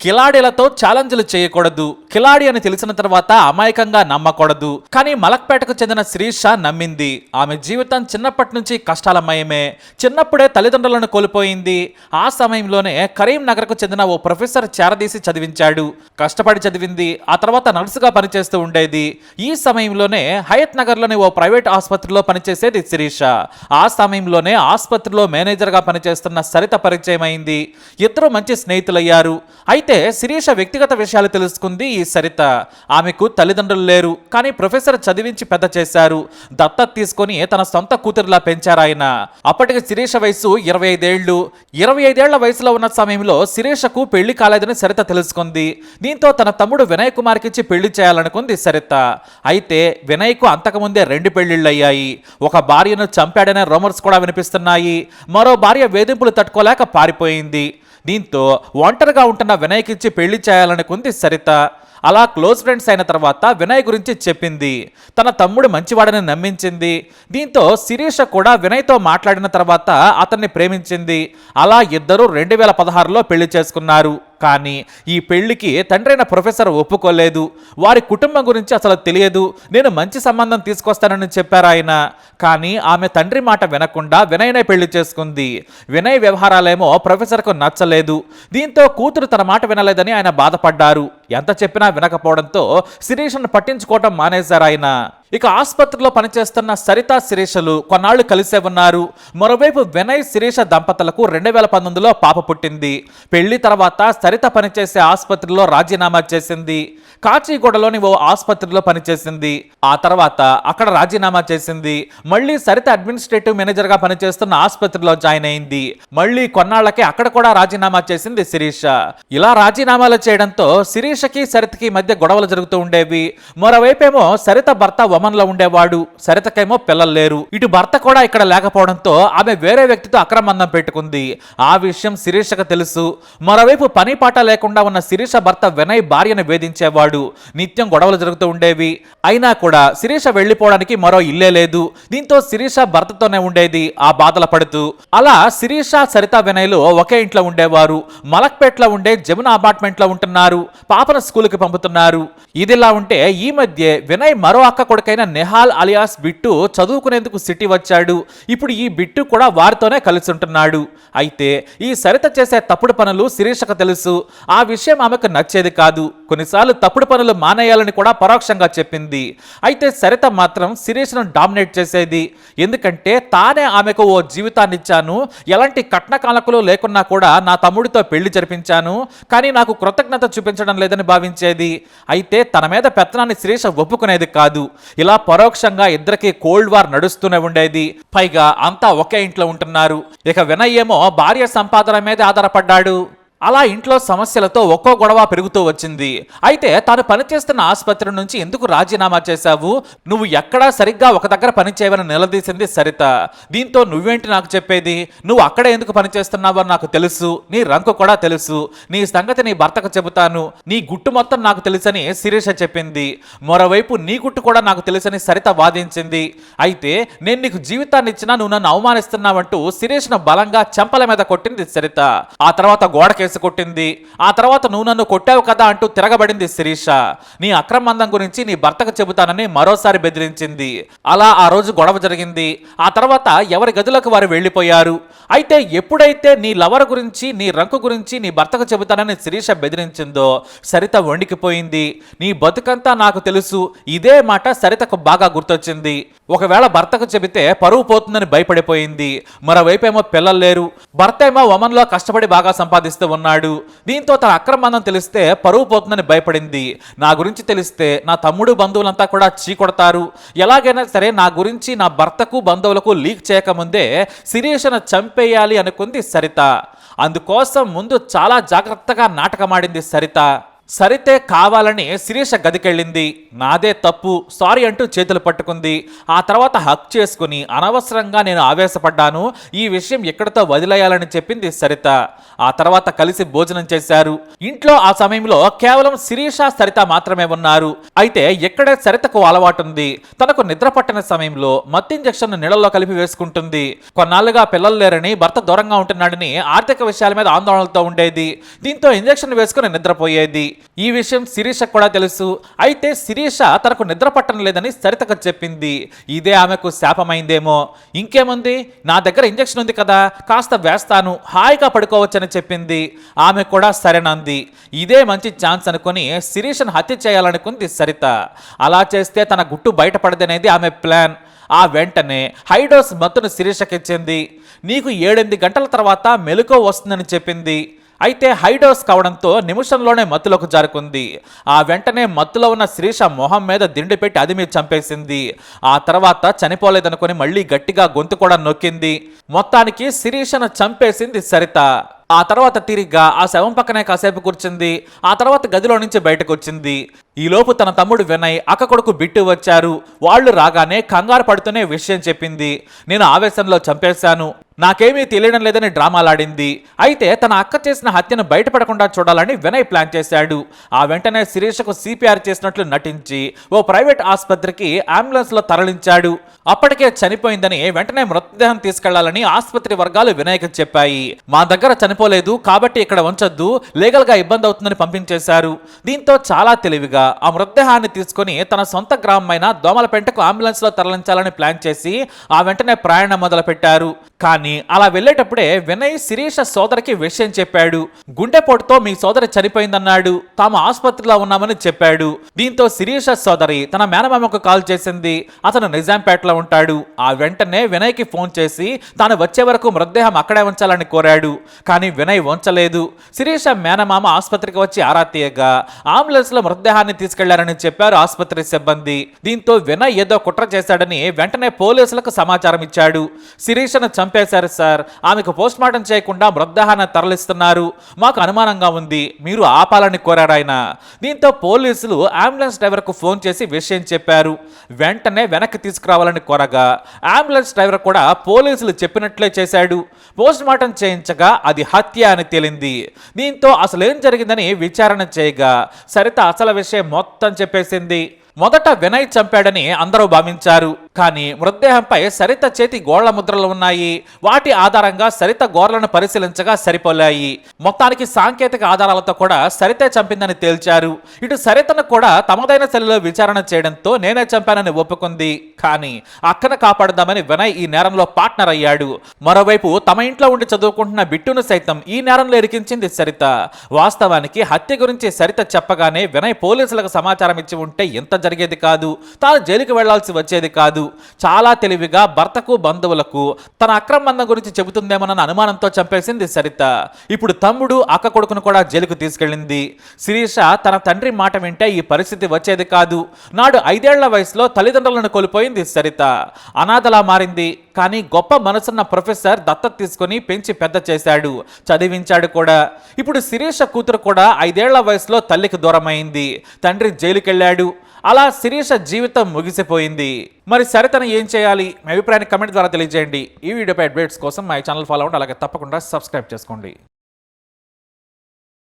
కిలాడీలతో ఛాలెంజ్లు చేయకూడదు. కిలాడి అని తెలిసిన తర్వాత అమాయకంగా నమ్మకూడదు. కానీ మలక్పేటకు చెందిన శ్రీష నమ్మింది. ఆమె జీవితం చిన్నప్పటి నుంచి కష్టాలమయమే. చిన్నప్పుడే తల్లిదండ్రులను కోల్పోయింది. ఆ సమయంలోనే కరీంనగర్కు చెందిన ఓ ప్రొఫెసర్ చేరదీసి చదివించాడు. కష్టపడి చదివింది. ఆ తర్వాత నర్సుగా పనిచేస్తూ ఉండేది. ఈ సమయంలోనే హయత్ నగర్లోని ఓ ప్రైవేట్ ఆసుపత్రిలో పనిచేసేది శిరీష. ఆ సమయంలోనే ఆసుపత్రిలో మేనేజర్గా పనిచేస్తున్న సరిత పరిచయం అయింది ఇద్దరు మంచి స్నేహితులయ్యారు. అయితే శిరీష వ్యక్తిగత విషయాలు తెలుసుకుంది. ఈ సరిత ఆమెకు తల్లిదండ్రులు లేరు. కానీ ప్రొఫెసర్ చదివించి పెద్ద చేశారు. దత్తత తీసుకొని తన సొంత కూతురులా పెంచారాయన అప్పటికి శిరీష వయసు ఇరవై ఐదేళ్ళు ఇరవై ఐదేళ్ళ వయసులో ఉన్న సమయంలో శిరీషకు పెళ్ళి కాలేదని సరిత తెలుసుకుంది. దీంతో తన తమ్ముడు వినయ్ కుమార్కిచ్చి పెళ్ళి చేయాలనుకుంది సరిత. అయితే వినయ్కు అంతకుముందే రెండు పెళ్ళిళ్ళు అయ్యాయి ఒక భార్యను చంపాడనే రూమర్స్ కూడా వినిపిస్తున్నాయి. మరో భార్య వేధింపులు తట్టుకోలేక పారిపోయింది. దీంతో ఒంటరిగా ఉంటున్న వినయ్కిచ్చి పెళ్ళి చేయాలనుకుంది సరిత అలా క్లోజ్ ఫ్రెండ్స్ అయిన తర్వాత వినయ్ గురించి చెప్పింది. తన తమ్ముడు మంచివాడని నమ్మించింది. దీంతో శిరీష కూడా వినయ్తో మాట్లాడిన తర్వాత అతన్ని ప్రేమించింది. అలా ఇద్దరూ రెండు వేల పదహారులో పెళ్ళి చేసుకున్నారు. కానీ ఈ పెళ్ళికి తండ్రైన ప్రొఫెసర్ ఒప్పుకోలేదు. వారి కుటుంబం గురించి అసలు తెలియదు. నేను మంచి సంబంధం తీసుకొస్తానని చెప్పారు ఆయన. కానీ ఆమె తండ్రి మాట వినకుండా వినయ్నే పెళ్ళి చేసుకుంది. వినయ్ వ్యవహారాలేమో ప్రొఫెసర్కు నచ్చలేదు. దీంతో కూతురు తన మాట వినలేదని ఆయన బాధపడ్డారు. ఎంత చెప్పినా వినకపోవడంతో శిరీషను పట్టించుకోవటం మానేశారు ఆయన. ఇక ఆసుపత్రిలో పనిచేస్తున్న సరిత శిరీషలు కొన్నాళ్ళు కలిసే ఉన్నారు. మరోవైపు వినయ్ శిరీష దంపతులకు రెండు వేల పంతొమ్మిదిలో పాప పుట్టింది. పెళ్ళి తర్వాత సరిత పనిచేసే ఆసుపత్రిలో రాజీనామా చేసింది. కాచిగూడలోని ఓ ఆసుపత్రిలో పనిచేసింది. ఆ తర్వాత అక్కడ రాజీనామా చేసింది. మళ్ళీ సరిత అడ్మినిస్ట్రేటివ్ మేనేజర్గా పనిచేస్తున్న ఆసుపత్రిలో జాయిన్ అయింది. మళ్ళీ కొన్నాళ్ళకే అక్కడ కూడా రాజీనామా చేసింది శిరీష. ఇలా రాజీనామాలు చేయడంతో శిరీషకి సరితకి మధ్య గొడవలు జరుగుతూ ఉండేవి. మరోవైపేమో సరిత భర్త ఒమన్లో ఉండేవాడు. సరితకేమో పిల్లలు లేరు. ఇటు భర్త కూడా ఇక్కడ లేకపోవడంతో ఆమె వేరే వ్యక్తితో అక్రమందం పెట్టుకుంది. ఆ విషయం శిరీషకు తెలుసు. మరోవైపు పని పాట లేకుండా ఉన్న శిరీష భర్త వినయ్ భార్యను వేధించేవాడు. నిత్యం గొడవలు జరుగుతూ ఉండేవి. అయినా కూడా శిరీష వెళ్ళిపోవడానికి మరో ఇల్లే లేదు. దీంతో శిరీష భర్తతోనే ఉండేది. ఆ బాధలు పడుతూ. అలా శిరీష సరిత వినయ్లు ఒకే ఇంట్లో ఉండేవారు. మలక్పేట్లో ఉండే జమున అపార్ట్మెంట్లో ఉంటున్నారు. పాపను స్కూల్కి పంపుతున్నారు. ఇదిలా ఉంటే ఈ మధ్య వినయ్ మరో అక్క కొడుకైన నెహాల్ అలియాస్ బిట్టు చదువుకునేందుకు సిటీ వచ్చాడు. ఇప్పుడు ఈ బిట్టు కూడా వారితోనే కలిసి ఉంటున్నాడు. అయితే ఈ సరిత చేసే తప్పుడు పనులు శిరీషకు తెలుసు. ఆ విషయం ఆమెకు నచ్చేది కాదు. కొన్నిసార్లు తప్పుడు పనులు మానేయాలని కూడా పరోక్షంగా చెప్పింది. అయితే సరిత మాత్రం శిరీషను డామినేట్ చేసేది. ఎందుకంటే తానే ఆమెకు ఓ జీవితాన్ని ఇచ్చాను. ఎలాంటి కట్నకాలకులు లేకున్నా కూడా నా తమ్ముడితో పెళ్ళి జరిపించాను. కానీ నాకు కృతజ్ఞత చూపించడం లేదని భావించేది. అయితే తన మీద పెత్తనాన్ని శిరీష ఒప్పుకునేది కాదు. ఇలా పరోక్షంగా ఇద్దరికి కోల్డ్ వార్ నడుస్తూనే ఉండేది. పైగా అంతా ఒకే ఇంట్లో ఉంటున్నారు. ఇక వినయ్ ఏమో భార్య సంపాదన మీద ఆధారపడ్డాడు. అలా ఇంట్లో సమస్యలతో ఒక్కో గొడవ పెరుగుతూ వచ్చింది. అయితే తాను పనిచేస్తున్న ఆసుపత్రి నుంచి ఎందుకు రాజీనామా చేశావు? నువ్వు ఎక్కడా సరిగ్గా ఒక దగ్గర పని చేయవని నిలదీసింది సరిత. దీంతో నువ్వేంటి నాకు చెప్పేది? నువ్వు అక్కడ ఎందుకు పనిచేస్తున్నావో నాకు తెలుసు. నీ రంకు కూడా తెలుసు. నీ సంగతి నీ భర్తకు చెబుతాను. నీ గుట్టు మొత్తం నాకు తెలుసని శిరీష చెప్పింది. మరోవైపు నీ గుట్టు కూడా నాకు తెలుసని సరిత వాదించింది. అయితే నేను నీకు జీవితాన్ని ఇచ్చినా నువ్వు నన్ను అవమానిస్తున్నావంటూ శిరీష్ను బలంగా చెంపల మీద కొట్టింది సరిత. ఆ తర్వాత కేసు కొట్టింది ఆ తర్వాత నువ్వు నన్ను కొట్టావు కదా అంటూ తిరగబడింది శిరీష. నీ అక్రమందం గురించి నీ భర్తకు చెబుతానని మరోసారి బెదిరించింది. అలా ఆ రోజు గొడవ జరిగింది. ఆ తర్వాత ఎవరి గదులకు వారు వెళ్ళిపోయారు. అయితే ఎప్పుడైతే నీ లవర్ గురించి నీ రంకు గురించి నీ భర్తకు చెబుతానని శిరీష బెదిరించిందో సరిత వణికిపోయింది. నీ బతుకంతా నాకు తెలుసు. ఇదే మాట సరితకు బాగా గుర్తొచ్చింది. ఒకవేళ భర్తకు చెబితే పరువు పోతుందని భయపడిపోయింది మరోవైపేమో పిల్లలు లేరు. భర్త ఏమో వమన్లో కష్టపడి బాగా సంపాదిస్తూ ఉన్నాడు. దీంతో తన అక్రమందం తెలిస్తే పరువు పోతుందని భయపడింది. నా గురించి తెలిస్తే నా తమ్ముడు బంధువులంతా కూడా చీకొడతారు ఎలాగైనా సరే నా గురించి నా భర్తకు బంధువులకు లీక్ చేయకముందే శిరీషను చంపేయాలి అనుకుంది సరిత. అందుకోసం ముందు చాలా జాగ్రత్తగా నాటకమాడింది సరిత. సరితే కావాలని శిరీష గదికెళ్ళింది. నాదే తప్పు సారీ అంటూ చేతులు పట్టుకుంది. ఆ తర్వాత హక్ చేసుకుని అనవసరంగా నేను ఆవేశపడ్డాను. ఈ విషయం ఎక్కడితో వదిలేయాలని చెప్పింది సరిత. ఆ తర్వాత కలిసి భోజనం చేశారు. ఇంట్లో ఆ సమయంలో కేవలం శిరీష సరిత మాత్రమే ఉన్నారు. అయితే ఎక్కడే సరితకు అలవాటుంది. తనకు నిద్ర పట్టిన సమయంలో మత్తు ఇంజక్షన్ నీళ్ళలో కలిపి వేసుకుంటుంది. కొన్నాళ్ళుగా పిల్లలు లేరని భర్త దూరంగా ఉంటున్నాడని ఆర్థిక విషయాల మీద ఆందోళనలతో ఉండేది. దీంతో ఇంజక్షన్ వేసుకుని నిద్రపోయేది. ఈ విషయం శిరీష కూడా తెలుసు. అయితే శిరీష తనకు నిద్ర పట్టడం లేదని సరితకు చెప్పింది. ఇదే ఆమెకు శాపమైందేమో. ఇంకేముంది? నా దగ్గర ఇంజక్షన్ ఉంది కదా కాస్త వేస్తాను హాయిగా పడుకోవచ్చని చెప్పింది. ఆమె కూడా సరేనంది. ఇదే మంచి ఛాన్స్ అనుకుని శిరీషను హత్య చేయాలనుకుంది సరిత. అలా చేస్తే తన గుట్టు బయటపడదనేది ఆమె ప్లాన్. ఆ వెంటనే హైడోస్ మత్తును శిరీషకిచ్చింది. నీకు ఏడెనిమిది గంటల తర్వాత మెలకువ వస్తుందని చెప్పింది. అయితే హైడోస్ కావడంతో నిమిషంలోనే మత్తులోకి జారుకుంది. ఆ వెంటనే మత్తులో ఉన్న శిరీష మొహం మీద దిండు పెట్టి అది మీద చంపేసింది. ఆ తర్వాత చనిపోలేదనుకుని మళ్ళీ గట్టిగా గొంతు కూడా నొక్కింది. మొత్తానికి శిరీషను చంపేసింది సరిత. ఆ తర్వాత తిరిగ్గా ఆ శవం పక్కనే కాసేపు కూర్చుంది. ఆ తర్వాత గదిలో నుంచి బయటకు వచ్చింది. ఈలోపు తన తమ్ముడు వినయ్ అక్క కొడుకు బిట్టు వచ్చారు. వాళ్ళు రాగానే కంగారు పడుతూనే విషయం చెప్పింది. నేను ఆవేశంలో చంపేశాను. నాకేమీ తెలియడం లేదని డ్రామాలాడింది. అయితే తన అక్క చేసిన హత్యను బయటపడకుండా చూడాలని వినయ్ ప్లాన్ చేశాడు. ఆ వెంటనే శిరీషకు సిపిఆర్ చేసినట్లు నటించి ఓ ప్రైవేట్ ఆసుపత్రికి అంబులెన్స్లో తరలించాడు. అప్పటికే చనిపోయిందని వెంటనే మృతదేహం తీసుకెళ్ళాలని ఆసుపత్రి వర్గాలు వినయ్కి చెప్పాయి. మా దగ్గర చనిపోలేదు కాబట్టి ఇక్కడ ఉంచొద్దు లీగల్గా ఇబ్బంది అవుతుందని పంపించేశారు. దీంతో చాలా తెలివిగా ఆ మృతదేహాన్ని తీసుకొని తన సొంత గ్రామమైన దోమలపెంటకు అంబులెన్స్లో తరలించాలని ప్లాన్ చేసి ఆ వెంటనే ప్రయాణం మొదలుపెట్టారు. కానీ అలా వెళ్ళేటప్పుడే వినయ్ శిరీష సోదరికి విషయం చెప్పాడు. గుండెపోటుతో మీ సోదరి చనిపోయిందన్నాడు. తాము ఆసుపత్రిలో ఉన్నామని చెప్పాడు. దీంతో శిరీష సోదరి తన మేనమామకు కాల్ చేసింది. అతను నిజాంపేటలో ఉంటాడు. ఆ వెంటనే వినయ్కి ఫోన్ చేసి తాను వచ్చే వరకు మృతదేహం అక్కడే ఉంచాలని కోరాడు. కానీ వినయ్ ఉంచలేదు శిరీష మేనమామ ఆసుపత్రికి వచ్చి ఆరా తీయగా అంబులెన్స్లో మృతదేహాన్ని తీసుకెళ్ళారని చెప్పారు ఆసుపత్రి సిబ్బంది. దీంతో వినయ్ ఏదో కుట్ర చేశాడని వెంటనే పోలీసులకు సమాచారం ఇచ్చాడు. శిరీషను చంపేశారు సార్. ఆమెకు పోస్ట్ మార్టం చేయకుండా మృతదేహాన్ని తరలిస్తున్నారు. మాకు అనుమానంగా ఉంది. మీరు ఆపాలని కోరాడు ఆయన. దీంతో పోలీసులు అంబులెన్స్ డ్రైవర్కు ఫోన్ చేసి విషయం చెప్పారు. వెంటనే వెనక్కి తీసుకురావాలని కోరగా అంబులెన్స్ డ్రైవర్ కూడా పోలీసులు చెప్పినట్లే చేశాడు. పోస్ట్ మార్టం చేయించగా అది హత్య అని తేలింది. దీంతో అసలు ఏం జరిగిందని విచారణ చేయగా సరిత అసలు విషయం మొత్తం చెప్పేసింది. మొదట వినయ్ చంపాడని అందరూ భావించారు. కానీ మృతదేహంపై సరిత చేతి గోళ్ళ ముద్రలు ఉన్నాయి. వాటి ఆధారంగా సరిత గోర్లను పరిశీలించగా సరిపోలాయి. మొత్తానికి సాంకేతిక ఆధారాలతో కూడా సరితే చంపిందని తేల్చారు. ఇటు సరితను కూడా తమదైన శైలిలో విచారణ చేయడంతో నేనే చంపానని ఒప్పుకుంది. కానీ అక్కను కాపాడదామని వినయ్ ఈ నేరంలో పార్ట్నర్ అయ్యాడు. మరోవైపు తమ ఇంట్లో ఉండి చదువుకుంటున్న బిట్టును సైతం ఈ నేరంలో ఇరికించింది సరిత. వాస్తవానికి హత్య గురించి సరిత చెప్పగానే వినయ్ పోలీసులకు సమాచారం ఇచ్చి ఉంటే ఇంత జరిగేది కాదు. తాను జైలుకి వెళ్ళాల్సి వచ్చేది కాదు. చాలా తెలివిగా భర్తకు బంధువులకు తన అక్రమందం గురించి చెబుతుందేమోనన్న అనుమానంతో చంపేసింది సరిత. ఇప్పుడు తమ్ముడు అక్క కొడుకును కూడా జైలుకు తీసుకెళ్ళింది. శిరీష తన తండ్రి మాట వింటే ఈ పరిస్థితి వచ్చేది కాదు. నాడు ఐదేళ్ళ వయసులో తల్లిదండ్రులను కోల్పోయింది సరిత. అనాథలా మారింది. కానీ గొప్ప మనసున్న ప్రొఫెసర్ దత్తత తీసుకొని పెంచి పెద్ద చేశాడు. చదివించాడు కూడా. ఇప్పుడు శిరీష కూతురు కూడా ఐదేళ్ళ వయసులో తల్లికి దూరమైంది. తండ్రి జైలుకెళ్ళాడు. అలా శిరీష జీవితం ముగిసిపోయింది. మరి సరితను ఏం చేయాలి? మీ అభిప్రాయాన్ని కమెంట్ ద్వారా తెలియజేయండి. ఈ వీడియోపై అప్డేట్స్ కోసం మా ఛానల్ ఫాలో అవ్వండి. అలాగే తప్పకుండా సబ్స్క్రైబ్ చేసుకోండి.